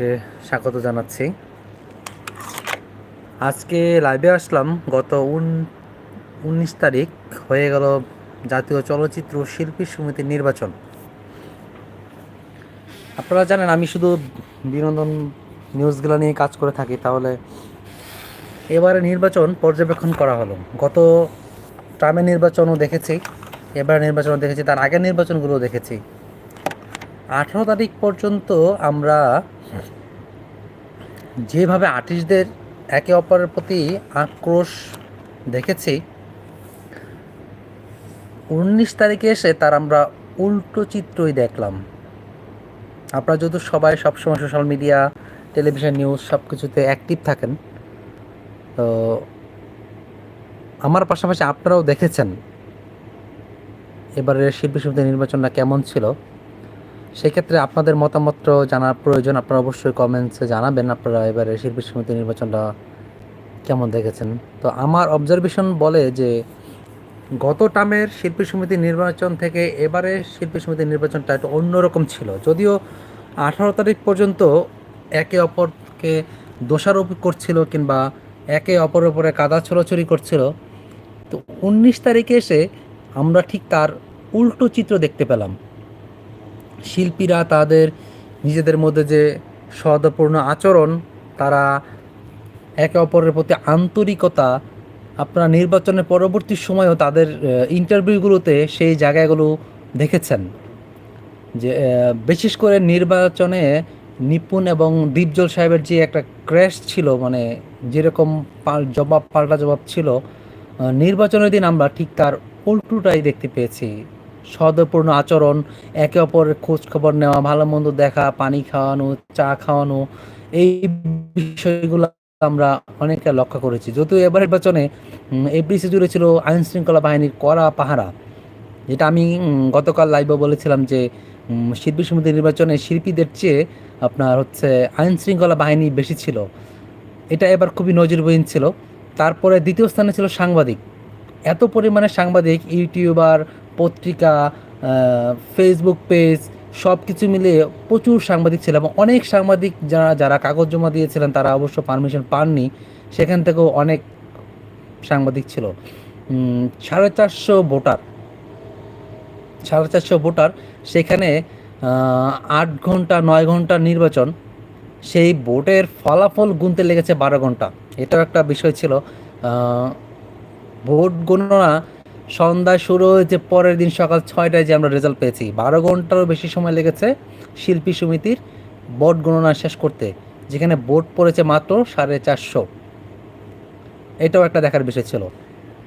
সবাইকে স্বাগত জানাচ্ছি। আজকে লাইভে আসলাম, গত উন- উনিশ তারিখ হয়ে গেল জাতীয় চলচ্চিত্র শিল্পী সমিতির নির্বাচন। আপনারা জানেন, আমি শুধু বিনোদন নিউজগুলো নিয়ে কাজ করে থাকি, তাহলে এবারে নির্বাচন পর্যবেক্ষণ করা হলো। গত ট্রামের নির্বাচনও দেখেছি এবারে নির্বাচনও দেখেছি, তার আগের নির্বাচনগুলোও দেখেছি। আঠারো তারিখ পর্যন্ত আমরা যেভাবে আর্টিস্টদের একে অপরের প্রতি আক্রোশ দেখেছি, উনিশ তারিখে এসে তার আমরা উল্টো চিত্রই দেখলাম। আপনারা যদি সবাই সবসময় সোশ্যাল মিডিয়া টেলিভিশন নিউজ সব কিছুতে অ্যাক্টিভ থাকেন, তো আমার পাশাপাশি আপনারাও দেখেছেন, এবারের শিল্পী সমিতির নির্বাচনটা কেমন ছিল। সেক্ষেত্রে আপনাদের মতামত জানার প্রয়োজন, আপনারা অবশ্যই কমেন্টসে জানাবেন। আপনারা এবারে শিল্পী সমিতি নির্বাচনটা কেমন দেখেছেন? তো আমার অবজারভেশন বলে যে, গত টামের শিল্পী সমিতি নির্বাচন থেকে এবারে শিল্পী সমিতির নির্বাচনটা একটু অন্যরকম ছিল। যদিও আঠারো তারিখ পর্যন্ত একে অপরকে দোষারোপ করছিল কিংবা একে অপরের ওপরে কাদা ছোড়াছড়ি করছিল। তো উনিশ তারিখে এসে আমরা ঠিক তার উল্টো চিত্র দেখতে পেলাম। শিল্পীরা তাদের নিজেদের মধ্যে যে সদপূর্ণ আচরণ, তারা একে অপরের প্রতি আন্তরিকতা, আপনারা নির্বাচনের পরবর্তী সময়ও তাদের ইন্টারভিউগুলোতে সেই জায়গাগুলো দেখেছেন। যে বিশেষ করে নির্বাচনে নিপুণ এবং দীপজল সাহেবের যে একটা ক্র্যাশ ছিল মানে যেরকম জবাব, পাল্টা জবাব ছিল নির্বাচনের দিন আমরা ঠিক তার উল্টোটাই দেখতে পেয়েছি। সদপূর্ণ আচরণ, একে অপরের খোঁজ খবর নেওয়া, ভালো মন্দ দেখা, পানি খাওয়ানো, চা খাওয়ানো, এই বিষয়গুলো আমরা অনেকটা লক্ষ্য করেছি। যদিও এবার নির্বাচনে এফডিসি জুড়ে ছিল আইন শৃঙ্খলা বাহিনীর কড়া পাহারা। যেটা আমি গতকাল লাইভে বলেছিলাম যে শিল্পী সমিতি নির্বাচনে শিল্পীদের চেয়ে আপনার হচ্ছে আইন শৃঙ্খলা বাহিনী বেশি ছিল। এটা এবার খুবই নজিরবিহীন ছিল। তারপরে দ্বিতীয় স্থানে ছিল সাংবাদিক। এত পরিমাণে সাংবাদিক, ইউটিউবার পত্রিকা ফেসবুক পেজ সব কিছু মিলিয়ে প্রচুর সাংবাদিক ছিল এবং অনেক সাংবাদিক যারা যারা কাগজ জমা দিয়েছিলেন, তারা অবশ্য পারমিশন পাননি। সেখান থেকেও অনেক সাংবাদিক ছিল। সাড়ে চারশো ভোটার। সাড়ে চারশো ভোটার, সেখানে আট ঘণ্টা, নয় ঘণ্টা নির্বাচন। সেই ভোটের ফলাফল গুনতে লেগেছে বারো ঘণ্টা। এটাও একটা বিষয় ছিল। ভোট গণনা সন্ধ্যায় শুরু হয়েছে, পরের দিন সকাল ছয়টায় যে আমরা রেজাল্ট পেয়েছি। বারো ঘন্টারও বেশি সময় লেগেছে শিল্পী সমিতির ভোট গণনা শেষ করতে, যেখানে ভোট পড়েছে মাত্র সাড়ে চারশো। এটাও একটা দেখার বিষয় ছিল।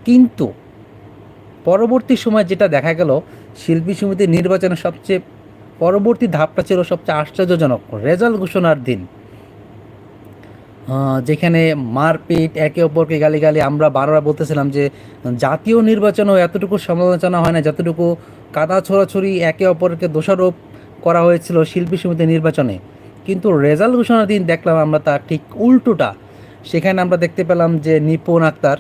কিন্তু পরবর্তী সময় যেটা দেখা গেল, শিল্পী সমিতির নির্বাচনের সবচেয়ে পরবর্তী ধাপটা ছিল সবচেয়ে আশ্চর্যজনক রেজাল্ট ঘোষণার দিন। যেখানে মারপিট, একে অপরকে গালিগালি, আমরা বারবার বলতেছিলাম যে জাতীয় নির্বাচনেও এতটুকু সমালোচনা হয় না, যতটুকু কাদা ছোড়াছড়ি একে অপরকে দোষারোপ করা হয়েছিল শিল্পী সমিতির নির্বাচনে। কিন্তু রেজাল্ট ঘোষণার দিন দেখলাম আমরা তার ঠিক উল্টোটা। সেখানে আমরা দেখতে পেলাম যে নিপুণ আক্তার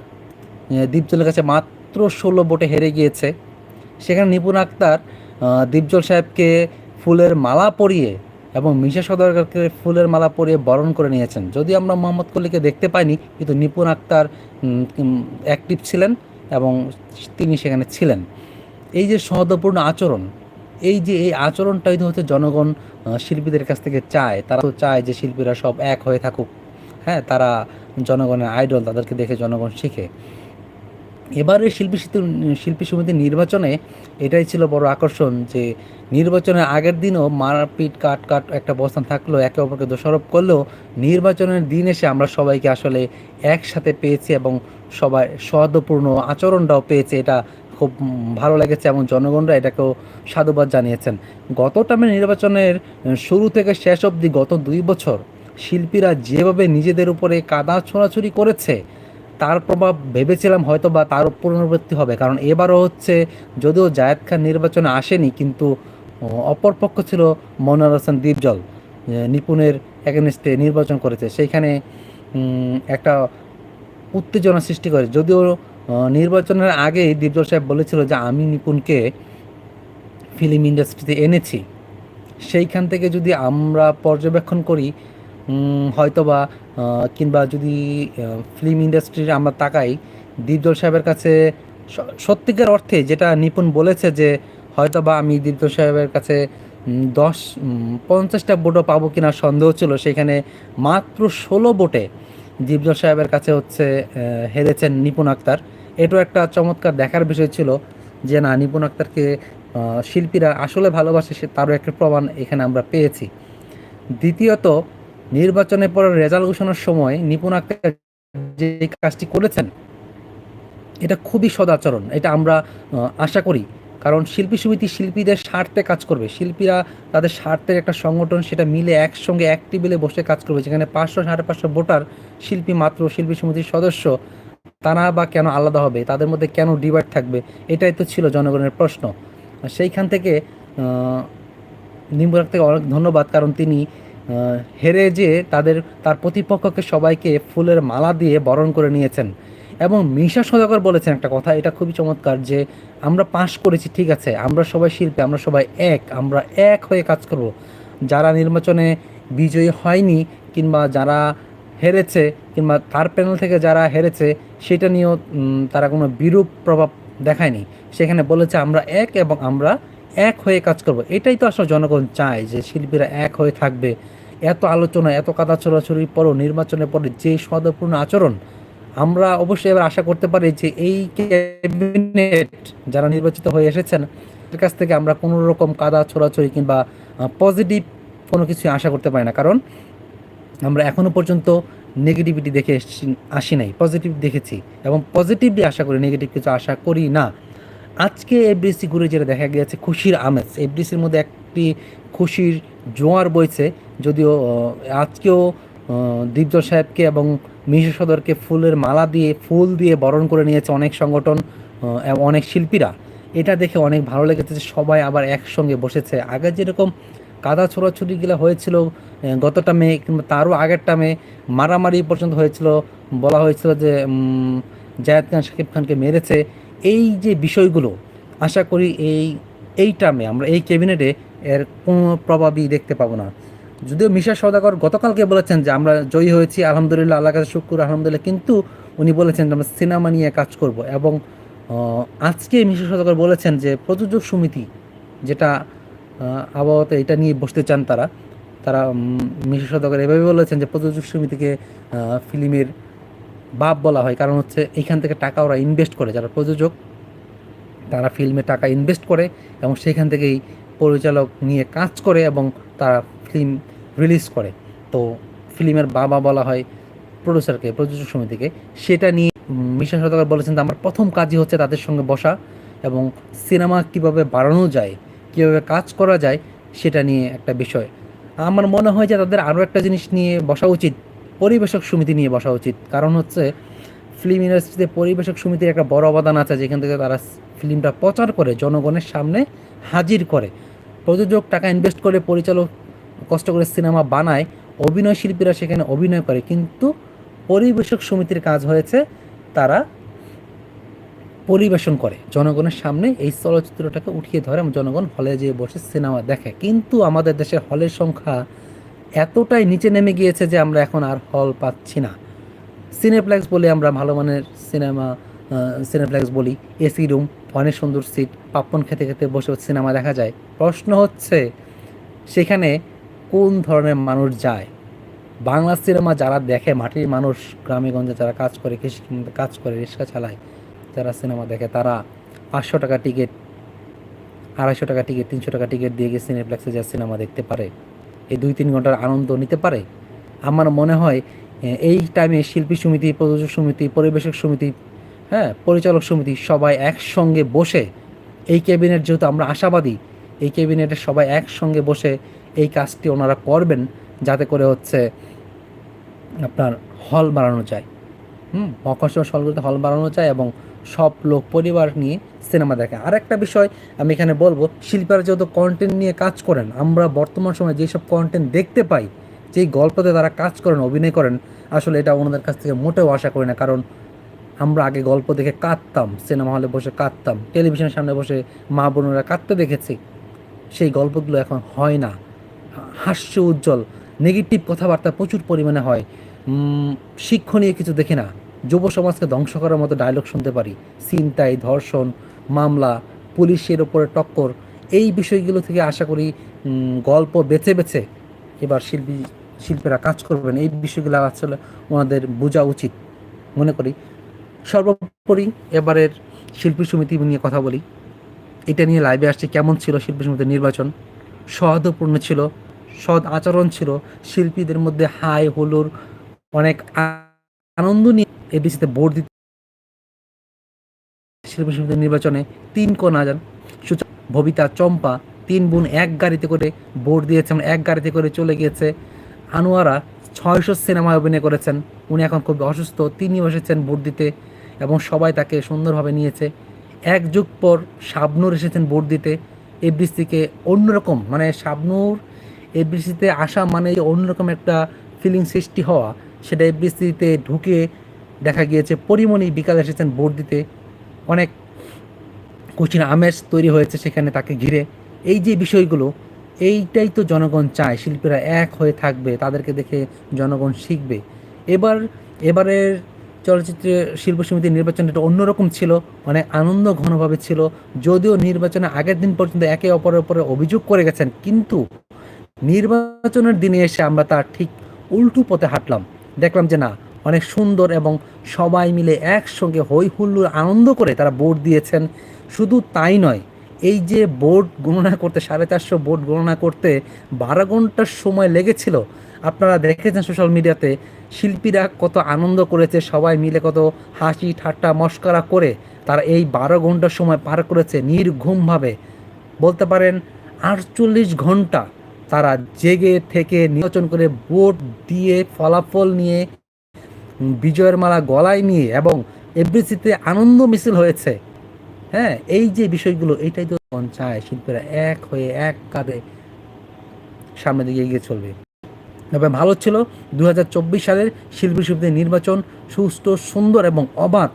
দীপজলের কাছে মাত্র ষোলো ভোটে হেরে গিয়েছে। সেখানে নিপুণ আক্তার দীপজল সাহেবকে ফুলের মালা পরিয়ে এবং মিশা সদরকারকে ফুলের মালা পরিয়ে বরণ করে নিয়েছেন। যদি আমরা মোহাম্মদ কলিকে দেখতে পাইনি, কিন্তু নিপুণ আক্তার অ্যাক্টিভ ছিলেন এবং তিনি সেখানে ছিলেন। এই যে সহদপূর্ণ আচরণ, এই যে এই আচরণটাই তো হচ্ছে জনগণ শিল্পীদের কাছ থেকে চায়। তারা তো চায় যে শিল্পীরা সব এক হয়ে থাকুক। হ্যাঁ তারা জনগণের আইডল তাদেরকে দেখে জনগণ শিখে। এবারে শিল্পী শিল্পী সমিতির নির্বাচনে এটাই ছিল বড় আকর্ষণ যে নির্বাচনের আগের দিনও মারপিট, কাট কাট একটা অবস্থান থাকলেও একে অপরকে দোষারোপ করলেও নির্বাচনের দিন এসে আমরা সবাইকে আসলে একসাথে পেয়েছি এবং সবাই সহদপূর্ণ আচরণটাও পেয়েছে। এটা খুব ভালো লেগেছে এবং জনগণরা এটাকেও সাধুবাদ জানিয়েছেন। গত টাইমে নির্বাচনের শুরু থেকে শেষ অবধি গত দুই বছর শিল্পীরা যেভাবে নিজেদের উপরে কাদা ছোড়াছুরি করেছে তার প্রভাব ভেবেছিলাম হয়তো বা তার পুনরাবৃত্তি হবে। কারণ এবারও হচ্ছে যদিও জায়েদ খান নির্বাচনে আসেনি, কিন্তু অপরপক্ষ ছিল মনোয়ার হোসেন দ্বীপজল নিপুণের এগেনস্টে নির্বাচন করেছে। সেইখানে একটা উত্তেজনা সৃষ্টি করে। যদিও নির্বাচনের আগেই দ্বীপজল সাহেব বলেছিল যে আমি নিপুণকে ফিল্ম ইন্ডাস্ট্রিতে এনেছি। সেইখান থেকে যদি আমরা পর্যবেক্ষণ করি হয়তোবা কিংবা যদি ফিল্ম ইন্ডাস্ট্রির আমরা তাকাই, দীপজল সাহেবের কাছে সত্যিকার অর্থে যেটা নিপুণ বলেছে যে, হয়তোবা আমি দীপজল সাহেবের কাছে দশ পঞ্চাশটা ভোটও পাবো কিনা সন্দেহ ছিল, সেখানে মাত্র ষোলো ভোটে দীপজল সাহেবের কাছে হচ্ছে হেরেছেন নিপুণ আক্তার। এটাও একটা চমৎকার দেখার বিষয় ছিল যে, না, নিপুণ আক্তারকে শিল্পীরা আসলে ভালোবাসে সে তারও একটা প্রমাণ এখানে আমরা পেয়েছি। দ্বিতীয়ত নির্বাচনের পর রেজাল্ট ঘোষণার সময় নিপুণ আক্তার যে কাজটি করেছেন, এটা খুবই সদাচরণ, এটা আমরা আশা করি। কারণ শিল্পী সমিতি শিল্পীদের স্বার্থে কাজ করবে, শিল্পীরা তাদের স্বার্থের একটা সংগঠন, সেটা মিলে একসঙ্গে এক টেবিলে বসে কাজ করবে, যেখানে পাঁচশো, সাড়ে পাঁচশো ভোটার শিল্পী মাত্র, শিল্পী সমিতির সদস্য, তারা বা কেন আলাদা হবে, তাদের মধ্যে কেন ডিভাইড থাকবে, এটাই তো ছিল জনগণের প্রশ্ন। সেইখান থেকে নিম্বরাক থেকে অনেক ধন্যবাদ, কারণ তিনি হেরে যে তাদের, তার প্রতিপক্ষকে সবাইকে ফুলের মালা দিয়ে বরণ করে নিয়েছেন। এবং মিশা সদাগর বলেছেন একটা কথা, এটা খুবই চমৎকার যে আমরা পাশ করেছি, ঠিক আছে, আমরা সবাই শিল্পী, আমরা সবাই এক, আমরা এক হয়ে কাজ করব। যারা নির্বাচনে বিজয়ী হয়নি কিংবা যারা হেরেছে কিংবা তার প্যানেল থেকে যারা হেরেছে, সেটা নিয়েও তারা কোনো বিরূপ প্রভাব দেখায়নি। সেখানে বলেছে আমরা এক এবং আমরা এক হয়ে কাজ করব। এটাই তো আসলে জনগণ চায় যে শিল্পীরা এক হয়ে থাকবে। এত আলোচনা, এত কাদা ছড়াছড়ির পরও নির্বাচনের পরে যে সদপূর্ণ আচরণ, আমরা অবশ্যই এবার আশা করতে পারি যে এই ক্যাবিনেট যারা নির্বাচিত হয়ে এসেছেন এর কাছ থেকে আমরা কোনো রকম কাদা ছড়াছড়ি কিংবা পজিটিভ কোনো কিছু আশা করতে পারি না। কারণ আমরা এখনও পর্যন্ত নেগেটিভিটি দেখে আসি নাই। পজিটিভ দেখেছি এবং পজিটিভলি আশা করি নেগেটিভ কিছু আশা করি না। আজকে এফডিসি ঘুরে যেটা দেখা গিয়েছে, খুশির আমেজ। এফডিসির মধ্যে একটি খুশির জোয়ার বইছে, যদিও আজকেও দীপজল সাহেবকে এবং মিশু সদরকে ফুলের মালা দিয়ে, ফুল দিয়ে বরণ করে নিয়েছে অনেক সংগঠন অনেক শিল্পীরা। এটা দেখে অনেক ভালো লেগেছে যে সবাই আবার একসঙ্গে বসেছে। আগে যেরকম কাদা ছোড়াছুড়িগুলো হয়েছিল গত টামে কিংবা তারও আগের টামে মারামারি পর্যন্ত হয়েছিল। বলা হয়েছিল যে জায়েদ খান শাকিব খানকে মেরেছে। এই যে বিষয়গুলো, আশা করি এই এই টার্মে আমরা এই ক্যাবিনেটে এর কোনো প্রভাবই দেখতে পাবো না। যদিও মিশা সওদাগর গতকালকে বলেছেন যে আমরা জয়ী হয়েছি, আলহামদুলিল্লাহ আল্লাহ কাছে শুক্র, আলহামদুলিল্লাহ, কিন্তু উনি বলেছেন যে আমরা সিনেমা নিয়ে কাজ করব এবং আজকে মিশা সওদাগর বলেছেন যে প্রযোজক সমিতি যেটা আবহাওয়াতে এটা নিয়ে বসতে চান তারা তারা মিশা সওদাগর এভাবে বলেছেন যে প্রযোজক সমিতিকে ফিল্মের বাপ বলা হয়, কারণ হচ্ছে এইখান থেকে টাকা ওরা ইনভেস্ট করে, যারা প্রযোজক, তারা ফিল্মে টাকা ইনভেস্ট করে এবং সেখান থেকেই পরিচালক নিয়ে কাজ করে এবং তারা ফিল্ম রিলিজ করে। তো ফিল্মের বাবা বলা হয় প্রডিউসারকে প্রযোজক সমিতিকে। সেটা নিয়ে মিশা সদাগর বলেছেন আমার প্রথম কাজই হচ্ছে তাদের সঙ্গে বসা এবং সিনেমা কীভাবে বাড়ানো যায়, কীভাবে কাজ করা যায়, সেটা নিয়ে একটা বিষয়। আমার মনে হয় যে, তাদের আরও একটা জিনিস নিয়ে বসা উচিত। পরিবেশক সমিতি নিয়ে বসা উচিত। কারণ হচ্ছে ফিল্ম ইন্ডাস্ট্রিতে পরিবেশক সমিতির একটা বড় অবদান আছে, যেখান থেকে তারা ফিল্মটা প্রচার করে, জনগণের সামনে হাজির করে। প্রযোজক টাকা ইনভেস্ট করে, পরিচালক কষ্ট করে সিনেমা বানায়, অভিনয় শিল্পীরা সেখানে অভিনয় করে। কিন্তু পরিবেশক সমিতির কাজ হয়েছে তারা পরিবেশন করে, জনগণের সামনে এই চলচ্চিত্রটাকে উঠিয়ে ধরে জনগণ হলে যেয়ে বসে সিনেমা দেখে। কিন্তু আমাদের দেশের হলের সংখ্যা এতটাই নিচে নেমে গিয়েছে যে আমরা এখন আর হল পাচ্ছি না। সিনেপ্লেক্স বলে আমরা ভালো মানের সিনেমা সিনেপ্লেক্স বলি। এসি রুম, অনেক সুন্দর সিট পাপন খেতে খেতে বসে সিনেমা দেখা যায়। প্রশ্ন হচ্ছে, সেখানে কোন ধরনের মানুষ যায়? বাংলা সিনেমা যারা দেখে, মাটির মানুষ গ্রামে গঞ্জে যারা কাজ করে, কৃষি কাজ করে, রিক্সা চালায়, যারা সিনেমা দেখে, তারা পাঁচশো টাকা টিকিট, আড়াইশো টাকা টিকিট, তিনশো টাকা টিকিট দিয়ে গিয়ে সিনেপ্লেক্সে যা সিনেমা দেখতে পারে। এই দুই তিন ঘণ্টার আনন্দ নিতে পারে? আমার মনে হয় এই টাইমে শিল্পী সমিতি, প্রযোজক সমিতি, পরিবেশক সমিতি হ্যাঁ পরিচালক সমিতি সবাই একসঙ্গে বসে এই ক্যাবিনেট যেহেতু আমরা আশাবাদী, এই ক্যাবিনেটে সবাই একসঙ্গে বসে এই কাজটি ওনারা করবেন যাতে করে হচ্ছে আপনার হল বাড়ানো যায়। হুম মকর্ষণ হলগুলোতে হল বাড়ানো যায় এবং সব লোক, পরিবার নিয়ে সিনেমা দেখে। আর একটা বিষয় আমি এখানে বলব, শিল্পীরা যেহেতু কন্টেন্ট নিয়ে কাজ করেন, আমরা বর্তমান সময়ে যেসব কন্টেন্ট দেখতে পাই, যেই গল্পতে তারা কাজ করেন, অভিনয় করেন, আসলে এটা ওনাদের কাছ থেকে মোটেও আশা করি না। কারণ আমরা আগে গল্প দেখে কাঁদতাম, সিনেমা হলে বসে কাঁদতাম, টেলিভিশনের সামনে বসে মা বোনেরা কাঁদতে দেখেছি। সেই গল্পগুলো এখন হয় না। হাস্য উজ্জ্বল নেগেটিভ কথাবার্তা প্রচুর পরিমাণে হয়। শিক্ষণীয় কিছু দেখি না। যুব সমাজকে ধ্বংস করার মতো ডায়লগ শুনতে পারি। ছিনতাই, ধর্ষণ, মামলা, পুলিশের ওপরে টক্কর, এই বিষয়গুলো থেকে আশা করি গল্প বেছে বেছে এবার শিল্পী, শিল্পীরা কাজ করবেন। এই বিষয়গুলো আসলে ওনাদের বোঝা উচিত। মনে করি সর্বোপরি এবারের শিল্পী সমিতি নিয়ে কথা বলি। এটা নিয়ে লাইভে আসছে। কেমন ছিল শিল্পী সমিতির নির্বাচন? সৌহার্দ্যপূর্ণ ছিল, সৎ আচরণ ছিল, শিল্পীদের মধ্যে হাই, হুলুর, অনেক আনন্দ নিয়ে এবিসিতে ভোট দিতে শিল্পী সমিতির নির্বাচনে তিন কন্যা যান। ববিতা চম্পা তিন বোন এক গাড়িতে করে ভোট দিয়েছে মানে এক গাড়িতে করে চলে গিয়েছে। আনোয়ারা ছয়শো সিনেমায় অভিনয় করেছেন। উনি এখন খুব অসুস্থ তিনি এসেছেন ভোট দিতে এবং সবাই তাকে সুন্দরভাবে নিয়েছে। এক যুগ পর শাবনূর এসেছেন ভোট দিতে। এফডিসিকে অন্যরকম মানে শাবনূর এফডিসিতে আসা মানে অন্যরকম একটা ফিলিং সৃষ্টি হওয়া। সেটা এফডিসিতে ঢুকে দেখা গিয়েছে। পরিমণি বিকালে এসেছেন ভোট দিতে। অনেক কঠিন আমেজ তৈরি হয়েছে সেখানে তাকে ঘিরে। এই যে বিষয়গুলো, এইটাই তো জনগণ চায়, শিল্পীরা এক হয়ে থাকবে, তাদেরকে দেখে জনগণ শিখবে। এবার, এবারের চলচ্চিত্রে শিল্প সমিতির নির্বাচন একটা অন্যরকম ছিল অনেক আনন্দ ঘনভাবে ছিল। যদিও নির্বাচনের আগের দিন পর্যন্ত একে অপরের উপরে অভিযোগ করে গেছেন, কিন্তু নির্বাচনের দিনে এসে আমরা তার ঠিক উল্টো পথে হাঁটলাম। দেখলাম যে না, অনেক সুন্দর এবং সবাই মিলে একসঙ্গে হই হুল্লোড় আনন্দ করে তারা ভোট দিয়েছেন। শুধু তাই নয়, এই যে ভোট গণনা করতে, সাড়ে চারশো ভোট গণনা করতে বারো ঘণ্টার সময় লেগেছিল, আপনারা দেখেছেন সোশ্যাল মিডিয়াতে শিল্পীরা কত আনন্দ করেছে, সবাই মিলে কত হাসি, ঠাট্টা, মস্করা করে তারা এই বারো ঘণ্টার সময় পার করেছে নির্ঘুমভাবে। বলতে পারেন আটচল্লিশ ঘণ্টা তারা জেগে থেকে নির্বাচন করে ভোট দিয়ে ফলাফল নিয়ে বিজয়ের মালা গলায় নিয়ে এবং এফবিসিতে আনন্দ মিছিল হয়েছে। হ্যাঁ এই যে বিষয়গুলো, এইটাই তো চায় শিল্পীরা এক হয়ে এক কাঁধে সামনের দিকে এগিয়ে চলবে। তবে ভালো ছিল দু হাজার চব্বিশ সালের শিল্পী সমিতির নির্বাচন সুস্থ সুন্দর এবং অবাধ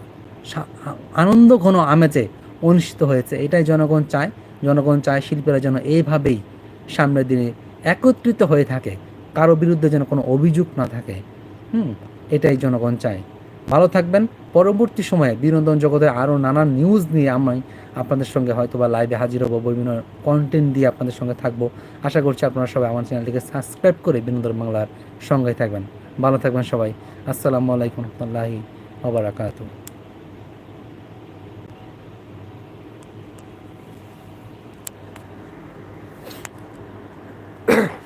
আনন্দ ঘন আমেজে অনুষ্ঠিত হয়েছে। এটাই জনগণ চায়। জনগণ চায় শিল্পীরা যেন এইভাবেই সামনের দিনে একত্রিত হয়ে থাকে। কারও বিরুদ্ধে যেন কোনো অভিযোগ না থাকে। হুম, এটাই জনগণ চায়। ভালো থাকবেন। পরবর্তী সময়ে বিনোদন জগতের আরও নানান নিউজ নিয়ে আমি আপনাদের সঙ্গে হয়তো বা লাইভে হাজির হব বিভিন্ন কন্টেন্ট দিয়ে আপনাদের সঙ্গে থাকব। আশা করছি আপনারা সবাই আমার চ্যানেলটিকে সাবস্ক্রাইব করে বিনোদন বাংলার সঙ্গে থাকবেন। ভালো থাকবেন সবাই। আসসালামু আলাইকুম রহমতুল্লাহি ওবরাকাতু Yeah.